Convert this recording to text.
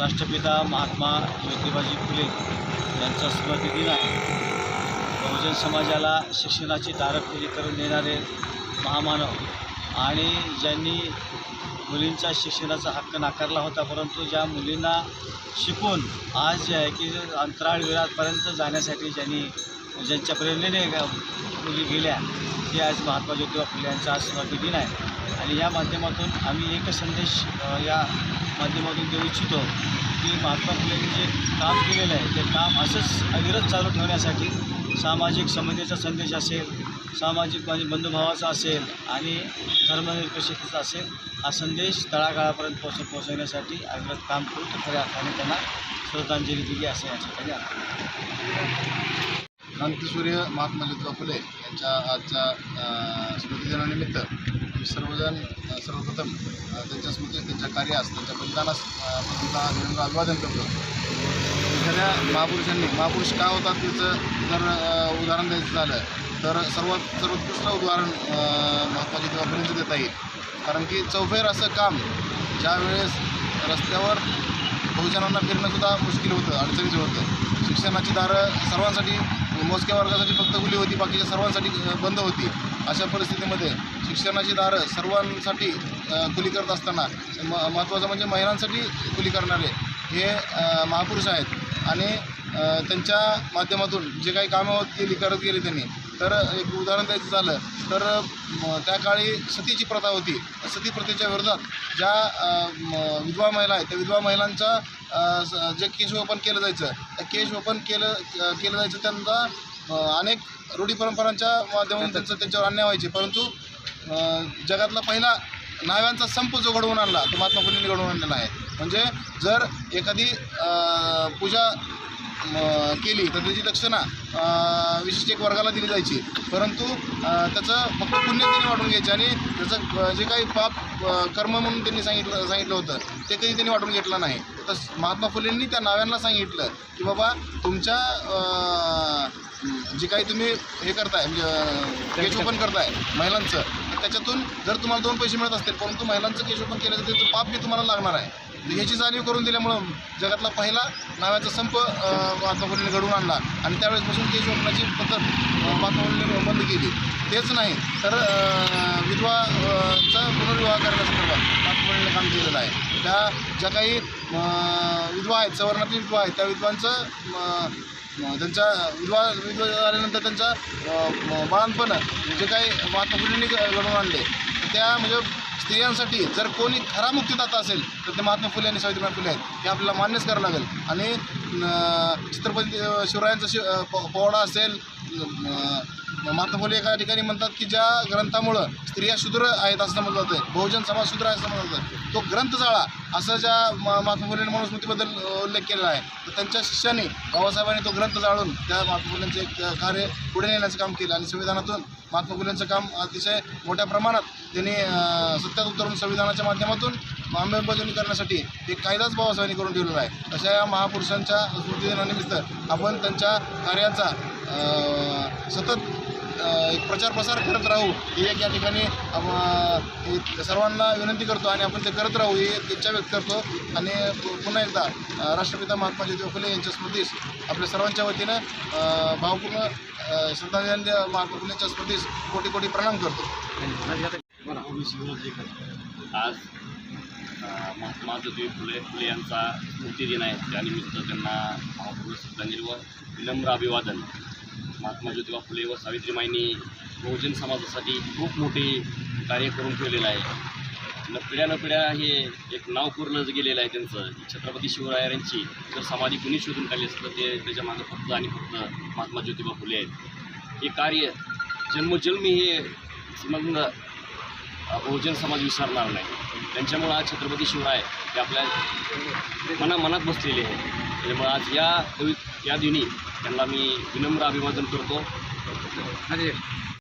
राष्ट्रपिता महात्मा ज्योतिबाजी फुले यांचा स्मृतिदिन आहे बहुजन समाजाला शिक्षणाची दारं खुली करून देणारे महामानव आणि ज्यांनी मुलींचा शिक्षणाचा हक्क नाकारला होता परंतु ज्या मुलींना शिकून आज जे आहे की अंतराळ वेळापर्यंत जाण्यासाठी ज्यांनी ज्यांच्या प्रेरणेने मुली गेल्या ते आज महात्मा ज्योतिबा फुले यांचा आज स्मृतिदिन आहे. आणि या माध्यमातून आम्ही एक संदेश या माध्यमातून देऊ इच्छितो की महात्मा फुलेंनी जे काम केलेलं आहे ते काम असंच अविरत चालू ठेवण्यासाठी सामाजिक समतेचा संदेश असेल सामाजिक म्हणजे बंधुभावाचा असेल आणि धर्मनिरपेक्षतेचा असेल हा संदेश तळागाळापर्यंत पोच पोहोचवण्यासाठी अविरत काम करू तर खऱ्या अर्थाने त्यांना श्रद्धांजली दिली असं या ठिकाणी क्रांतिसूर्य महात्मा ज्योतिबा फुले यांच्या आजच्या स्मृतिदिनानिमित्त सर्वजण सर्वप्रथम त्यांच्या स्मृतीस त्यांच्या कार्यास त्यांच्या बलिदानास अ, अभिवादन करतो. एखाद्या महापुरुषांनी महापुरुष का होतात त्याचं जर उदाहरण द्यायचं झालं तर सर्वात सर्वोत्कृष्ट उदाहरण महात्मा ज्योतिबा फुलेंचं देता येईल. कारण की चौफेर असं काम ज्यावेळेस रस्त्यावर बहुजनांना फिरणंसुद्धा मुश्किल होतं अडचणीचं होतं. शिक्षणाची दारं सर्वांसाठी मोजक्या वर्गासाठी फक्त खुली होती बाकीच्या सर्वांसाठी बंद होती. अशा परिस्थितीमध्ये शिक्षणाची दारं सर्वांसाठी खुली करत असताना म महत्त्वाचं म्हणजे महिलांसाठी खुली करणारे हे महापुरुष आहेत. आणि त्यांच्या माध्यमातून जे काही कामं होत गेली करत गेली त्यांनी. तर एक उदाहरण द्यायचं झालं तर त्या काळी सतीची प्रथा होती. सती प्रथेच्या विरोधात ज्या विधवा महिला आहेत त्या विधवा महिलांचा स- जे केश ओपन केलं जायचं त्या केश ओपन केलं केलं जायचं त्यांचा अनेक रूढी परंपरांच्या माध्यमातून त्यांचं त्यांच्यावर अन्याय व्हायचे. परंतु जगातला पहिला न्हाव्यांचा संप जो घडवून आणला तो महात्मा फुलेंनी घडवून आणलेला आहे. म्हणजे जर एखादी पूजा केली तर त्याची दक्षिणा विशिष्ट एक वर्गाला दिली जायची. परंतु त्याचं फक्त पुण्य त्यांनी वाटून घ्यायचे आणि त्याचं जे काही पाप कर्म म्हणून त्यांनी सांगितलं सांगितलं होतं ते कधी त्यांनी वाटून घेतलं नाही. तर महात्मा फुलेंनी त्या नाव्यांना सांगितलं की बाबा तुमच्या जे काही तुम्ही हे करताय म्हणजे केश ओपन करताय महिलांचं तर त्याच्यातून जर तुम्हाला दोन पैसे मिळत असतील परंतु महिलांचं केश ओपन केलं तर त्याचं पाप बी तुम्हाला लागणार आहे. याची जाणीव करून दिल्यामुळं जगातला पहिला नाव्याचा संप अ, महात्मा घडवून आणला. आणि त्यावेळेसपासून केश ओपनाची पद्धत अ, महात्मा बंद केली. तेच नाही तर विधवाचा पुनर्विवाह करण्यासंदर्भात महात्मा फुलेंनी काम केलेलं आहे. त्या ज्या काही विधवा आहेत सवर्णातील विधवा आहेत त्या विधवांचं त्यांच्या विधवा विधवा झाल्यानंतर त्यांचा बाळांपण बाळणपण जे काही महात्मा फुलेंनी घडवून आणले त्या म्हणजे स्त्रियांसाठी जर कोणी खरा मुक्तिदाता असेल तर ते महात्मा फुले आणि सावित्रीबाई फुले आहेत. हे आपल्याला मान्यच करावं लागेल. आणि छत्रपती शिवरायांचा शि प- पोवाडा असेल अ, महात्मा एका ठिकाणी म्हणतात की ज्या ग्रंथामुळं स्त्रिया शूद्र आहेत असं समजलं जातं बहुजन समाज शूद्र आहे असं समजलं जातं तो ग्रंथ जाळा असं ज्या म- महात्मा फुलेंनी मनुस्मृतीबद्दल उल्लेख केलेला आहे तर त्यांच्या शिष्याने बाबासाहेबांनी तो ग्रंथ जाळून त्या महात्मा फुलेंचे कार्य पुढे नेण्याचं काम केलं आणि संविधानातून महात्मा फुलेंचं काम अतिशय मोठ्या प्रमाणात त्यांनी सत्यात उतरून संविधानाच्या माध्यमातून अंमलबजावणी करण्यासाठी एक कायदाच बाबासाहेबांनी करून ठेवलेला आहे. अशा या महापुरुषांच्या स्मृतिदिनानिमित्त आपण त्यांच्या कार्याचा सतत एक प्रचार प्रसार करत राहू ही एक या ठिकाणी सर्वांना विनंती करतो आणि आपण ते करत राहू ही एक इच्छा व्यक्त करतो. आणि पुन्हा एकदा राष्ट्रपिता महात्मा ज्योतिबा फुले यांच्या स्मृतीस आपल्या सर्वांच्या वतीनं भावपूर्ण श्रद्धांजली महात्मा फुलेंच्या स्मृतीस कोटी कोटी प्रणाम करतो. आज महात्मा ज्योतिबा फुले फुले यांचा स्मृतिदिन आहे. त्यानिमित्त त्यांना भावपूर्ण श्रद्धांजली व विनम्र अभिवादन. महात्मा ज्योतिबा फुले व सावित्रीमाईंनी बहुजन समाजासाठी खूप मोठे कार्य करून ठेवलेलं आहे. न पिढ्या न पिढ्या हे एक नाव पूर्ण गेलेलं आहे त्यांचं छत्रपती शिवरायांची जर समाधी कुणी शोधून काढली असतं तर ते त्याच्या मागं फक्त आणि फक्त महात्मा ज्योतिबा फुले आहेत. हे कार्य जन्मजन्मी हे समजून बहुजन समाज विसरणार नाही. त्यांच्यामुळं आज छत्रपती शिवराय हे आपल्या मना मनात बसलेले आहे त्याच्यामुळे आज या या दिनी त्यांना मी विनम्र अभिवादन करतो.